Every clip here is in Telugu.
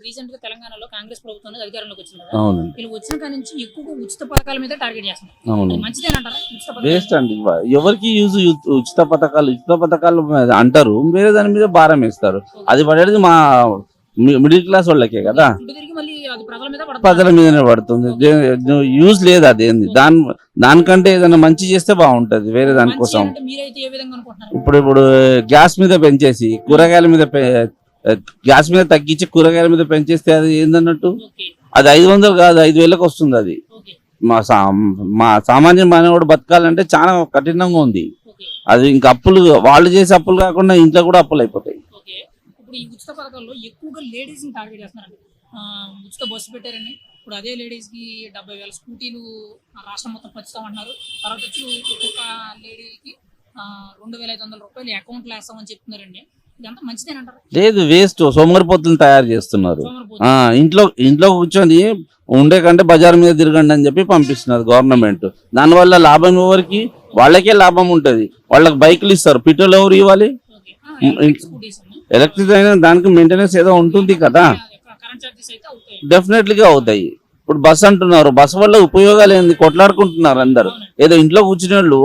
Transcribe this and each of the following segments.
ఇప్పుడు రీసెంట్గా తెలంగాణలో కాంగ్రెస్ ప్రభుత్వం అధికారంలోకి వచ్చింది కదా. అవును. వీళ్ళు వచ్చిన కాడి నుంచి ఎక్కువగా ఉచిత పథకాల మీద టార్గెట్ చేస్తున్నారు. అవును. మంచిదేనంటారా ఉచిత వేస్ట్ అండి. ఎవరికి యూజ్ ఉచిత పథకాలు ఉచిత పథకాలు అంటారు. వేరే దాని మీద భారం వేస్తారు. అది పడేది మా మిడిల్ క్లాస్ వాళ్ళకే కదా. ప్రజల మీద పడుతుంది. ప్రజల మీదనే పడుతుంది. యూజ్ లేదు అదేంది. దాని దానికంటే ఏదైనా మంచి చేస్తే బాగుంటది వేరే దానికోసం ఇప్పుడు ఇప్పుడు గ్యాస్ మీద పెంచేసి కూరగాయల మీద గ్యాస్ మీద తగ్గించి కూరగాయల మీద పెంచేస్తే అది ఏందన్నట్టు? అది ఐదు వందలు కాదు ఐదు వేలకు వస్తుంది అది. మా సా మా సామాన్య మానవుడు బతకాలంటే చాలా కఠినంగా ఉంది. అది ఇంకా అప్పులు వాళ్ళు చేసే అప్పులు కాకుండా ఇంట్లో కూడా అప్పులు అయిపోతాయి. ఇప్పుడు ఈ ఉచిత పథకాల్లో ఎక్కువగా లేడీస్ని టార్గెట్ చేస్తున్నారండి. ఆ, ఉచిత బస్సు పెట్టారని ఇప్పుడు అదే లేడీస్కి డెబ్బై వేల స్కూటీలు రాష్ట్రం మొత్తం పంచుతామన్నారు తర్వాత వచ్చి ఒక్కొక్క లేడీకి రెండు వేల ఐదు వందల రూపాయలు అకౌంట్లో వేస్తామని చెప్తున్నారండి. లేదు వేస్ట్. సోమరిపోతులు తయారు చేస్తున్నారు. ఇంట్లో ఇంట్లో కూర్చొని ఉండే కంటే బజార్ మీద తిరగండి అని చెప్పి పంపిస్తున్నారు గవర్నమెంట్. దానివల్ల లాభం ఎవరికి? వాళ్ళకే లాభం ఉంటది. వాళ్ళకి బైకులు ఇస్తారు. పెట్రోల్ ఎవరు ఇవ్వాలి? ఎలక్ట్రిక్ అయినా దానికి మెయింటెనెన్స్ ఏదో ఉంటుంది కదా. డెఫినెట్లీగా అవుతాయి. ఇప్పుడు బస్ అంటున్నారు. బస్ వల్ల ఉపయోగాలు ఏంది? కొట్లాడుకుంటున్నారు అందరు. ఏదో ఇంట్లో కూర్చునే వాళ్ళు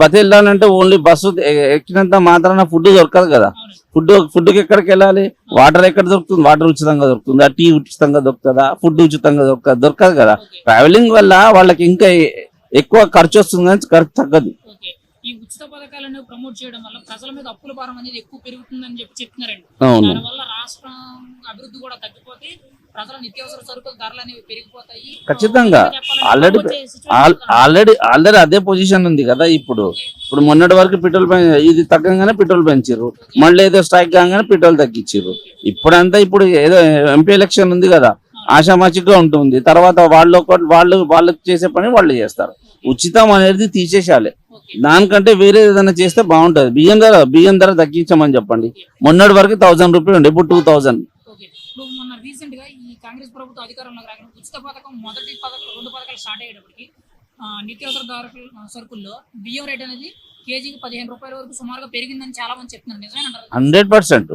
బస్ వెళ్ళాలంటే ఓన్లీ బస్సు ఎక్కినంత మాత్రాన ఫుడ్ దొరకదు కదా. ఫుడ్ ఫుడ్కి ఎక్కడికి వెళ్ళాలి? వాటర్ ఎక్కడ దొరుకుతుంది? వాటర్ ఉచితంగా దొరుకుతుందా? టీ ఉచితంగా దొరుకుతుందా? ఫుడ్ ఉచితంగా దొరకదు దొరకదు కదా. ట్రావెలింగ్ వల్ల వాళ్ళకి ఇంకా ఎక్కువ ఖర్చు వస్తుంది కానీ ఖర్చు తగ్గదు ఈ ఉచిత పథకాలను ప్రమోట్ చేయడం వల్ల ప్రజల మీద అప్పుల భారం అనేది ఎక్కువ పెరుగుతుందని చెప్పి చెప్తున్నారండి అవును. దానివల్ల రాష్ట్రం అభివృద్ధి కూడా తగ్గిపోతే ప్రజల నిత్యావసర సరుకుల ధరలు అనేవి పెరిగిపోతాయి. ఖచ్చితంగా. ఆల్రెడీ ఆల్రెడీ ఆల్రెడీ అదే పొజిషన్ ఉంది కదా ఇప్పుడు. ఇప్పుడు మొన్నటి వరకు పెట్రోల్ ఇది తగ్గంగానే పెట్రోల్ పెంచారు మళ్ళీ ఏదో స్ట్రైక్ కాగానే పెట్రోల్ తగ్గించారు ఇప్పుడంతా ఇప్పుడు ఏదో ఎంపీ ఎలక్షన్ ఉంది కదా. ఆషామాచిగా ఉంటుంది. తర్వాత వాళ్ళు వాళ్ళు వాళ్ళకి చేసే పని వాళ్ళు చేస్తారు. ఉచితం అనేది తీసేసాలి దానికంటే వేరే ఏదైనా చేస్తే బాగుంటది. బియ్యం ధర బియ్యం ధర తగ్గించమని చెప్పండి. మొన్నటి వరకు థౌసండ్ రూపీస్ ఉండే ఇప్పుడు టూ థౌసండ్ కాంగ్రెస్ ప్రభుత్వం అధికారంలోకి రాగానే ఉచిత పథకం మొదటి పథకం రెండు పథకాలు స్టార్ట్ అయ్యేటప్పటికి నిత్యావసర ఆ, సరుకుల్లో బియ్యం రేట్ అనేది కేజీకి పదిహేను రూపాయల వరకు సుమారుగా పెరిగిందని చాలా మంది చెప్తున్నారు నిజమేనంటారు హండ్రెడ్ పర్సెంట్.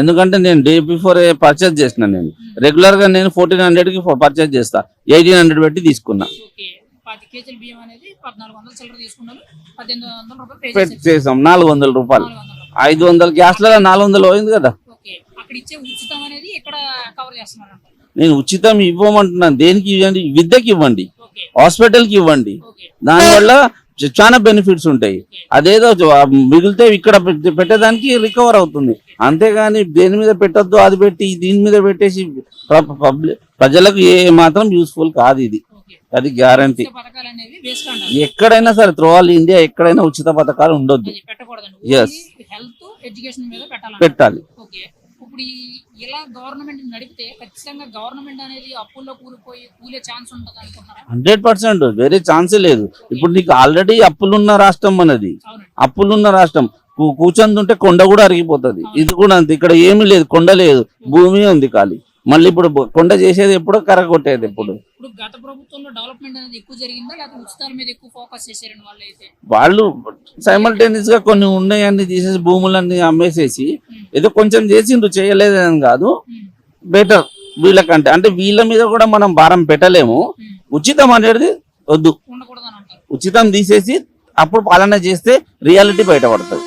ఎందుకంటే నేను డే బిఫోర్ పర్చేజ్ చేసిన నేను. రెగ్యులర్గా నేను ఫోర్టీన్ హండ్రెడ్కి పర్చేజ్ చేస్తా. ఎయిటీన్ హండ్రెడ్ పెట్టి తీసుకున్నా. ఓకే. పది కేజీల బియ్యం అనేది పద్నాలుగు వందల చిల్లర తీసుకున్నారు. పద్దెనిమిది వందల రూపాయలు చేసాం. నాలుగు వందల రూపాయలు. ఐదు వందల గ్యాస్లో నాలుగు వందలు పోయింది కదా. అక్కడ ఇచ్చే ఉచితం అనేది ఇక్కడ కవర్ చేస్తున్నారంట నేను ఉచితం ఇవ్వమంటున్నాను. దేనికి ఇవ్వండి? విద్యకి ఇవ్వండి. ఓకే. హాస్పిటల్కి ఇవ్వండి దానివల్ల చాలా బెనిఫిట్స్ ఉంటాయి. అదేదో మిగిలితే ఇక్కడ పెట్- పెట్టేదానికి రికవర్ అవుతుంది. అంతేగాని దేని మీద పెట్టొద్దు? అది పెట్టి దీని మీద పెట్టేసి ప్రజలకు ఏ మాత్రం యూస్ఫుల్ కాదు ఇది. అది గ్యారంటీ. ఎక్కడైనా సరే త్రో ఆల్ ఇండియా ఎక్కడైనా ఉచిత పథకాలు ఉండొద్దు. మీద పెట్టాలి. ఇప్పుడు ఈ- ఇలా గవర్నమెంట్ నడిపితే ఖచ్చితంగా గవర్నమెంట్ అనేది అప్పుల్లో కూలిపోయి కూలే ఛాన్స్ ఉంటుంది అనుకుంటున్నారా? Hundred percent. వేరే ఛాన్సే లేదు. ఇప్పుడు నీకు ఆల్రెడీ అప్పులున్న రాష్ట్రం మనది. అప్పులున్న రాష్ట్రం. కూర్చొని ఉంటే కొండ కూడా అరిగిపోతుంది. ఇది కూడా అంతే. ఇక్కడ ఏమీ లేదు. కొండ లేదు. భూమి ఉంది ఖాళీ. మళ్ళీ ఇప్పుడు కొండ చేసేది ఎప్పుడు కరగొట్టేది ఎప్పుడు ఇప్పుడు గత ప్రభుత్వంలో డెవలప్మెంట్ అనేది ఎక్కువ జరిగిందా? లేకపోతే ఉచితాల మీద ఎక్కువ ఫోకస్ చేశారండి వాళ్ళు అయితే వాళ్ళు సైమల్టేనియస్గా కొన్ని ఉన్నాయన్ని తీసేసి భూములన్నీ అమ్మేసేసి ఏదో కొంచెం చేసిండ్రు చేయలేదని కాదు. బెటర్ వీళ్ళకంటే. అంటే వీళ్ళ మీద కూడా మనం భారం పెట్టలేము. ఉచితం అనేది వద్దు. ఉచితం తీసేసి అప్పుడు పాలన చేస్తే రియాలిటీ బయటపడుతుంది.